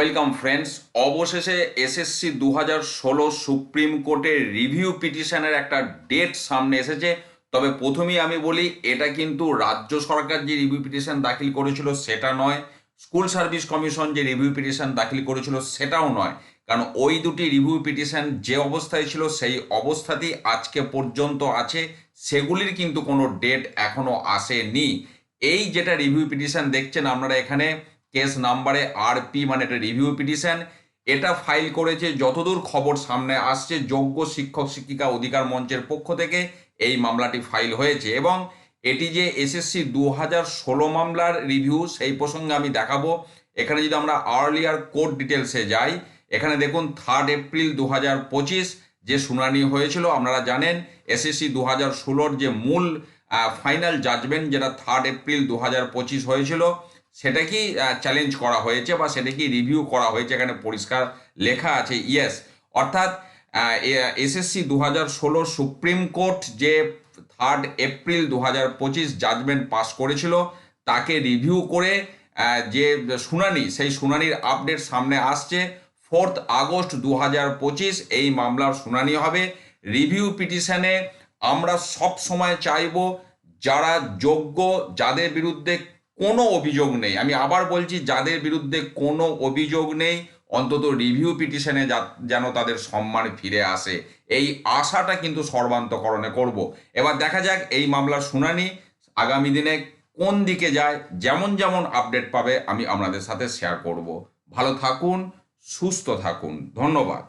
Welcome friends, অবশেষে SSC দু হাজার ষোলো সুপ্রিম কোর্টের রিভিউ পিটিশনের একটা ডেট সামনে এসেছে। তবে প্রথমেই আমি বলি, এটা কিন্তু রাজ্য সরকার যে রিভিউ পিটিশন দাখিল করেছিল সেটা নয়, স্কুল সার্ভিস কমিশন যে রিভিউ পিটিশন দাখিল করেছিল সেটাও নয়। কারণ ওই দুটি রিভিউ পিটিশন যে অবস্থায় ছিল, সেই অবস্থাতেই আজকে পর্যন্ত আছে, সেগুলির কিন্তু কোনো ডেট এখনও আসেনি। এই যেটা রিভিউ পিটিশন দেখছেন আপনারা এখানে কেস নাম্বারে আরপি মানে এটা রিভিউ পিটিশন এটা ফাইল করেছে যতদূর খবর সামনে আসছে যোগ্য শিক্ষক শিক্ষিকা অধিকার মঞ্চের পক্ষ থেকে এই মামলাটি ফাইল হয়েছে। এবং এটি যে এসএসসি দু হাজার ষোলো মামলার রিভিউ সেই প্রসঙ্গে আমি দেখাবো। এখানে যদি আমরা আর্লিয়ার কোর্ট ডিটেলসে যাই, এখানে দেখুন থার্ড এপ্রিল দু হাজার পঁচিশ যে শুনানি হয়েছিল, আপনারা জানেন এসএসসি দু হাজার ষোলোর যে মূল ফাইনাল জাজমেন্ট যেটা থার্ড এপ্রিল দু হাজার পঁচিশ হয়েছিল সেটা কি চ্যালেঞ্জ করা হয়েছে বা সেটা কি রিভিউ করা হয়েছে? এখানে পরিষ্কার লেখা আছে ইয়েস অর্থাৎ এসএসসি দু হাজার ষোলো সুপ্রিম কোর্ট যে থার্ড এপ্রিল দু হাজার পঁচিশ জাজমেন্ট পাস করেছিল, তাকে রিভিউ করে যে শুনানি, সেই শুনানির আপডেট সামনে আসছে। ফোর্থ আগস্ট দু হাজার পঁচিশ এই মামলার শুনানি হবে। রিভিউ পিটিশনে আমরা সব সময় চাইব, যারা যোগ্য, যাদের বিরুদ্ধে কোনো অভিযোগ নেই। আমি আবার বলছি, যাদের বিরুদ্ধে কোনো অভিযোগ নেই, অন্তত রিভিউ পিটিশনে যেন তাদের সম্মান ফিরে আসে। এই আশাটা কিন্তু সর্বান্তকরণে করব। এবার দেখা যাক এই মামলার শুনানি আগামী দিনে কোন দিকে যায়, যেমন যেমন আপডেট পাবে, আমি আপনাদের সাথে শেয়ার করব। ভালো থাকুন, সুস্থ থাকুন। ধন্যবাদ।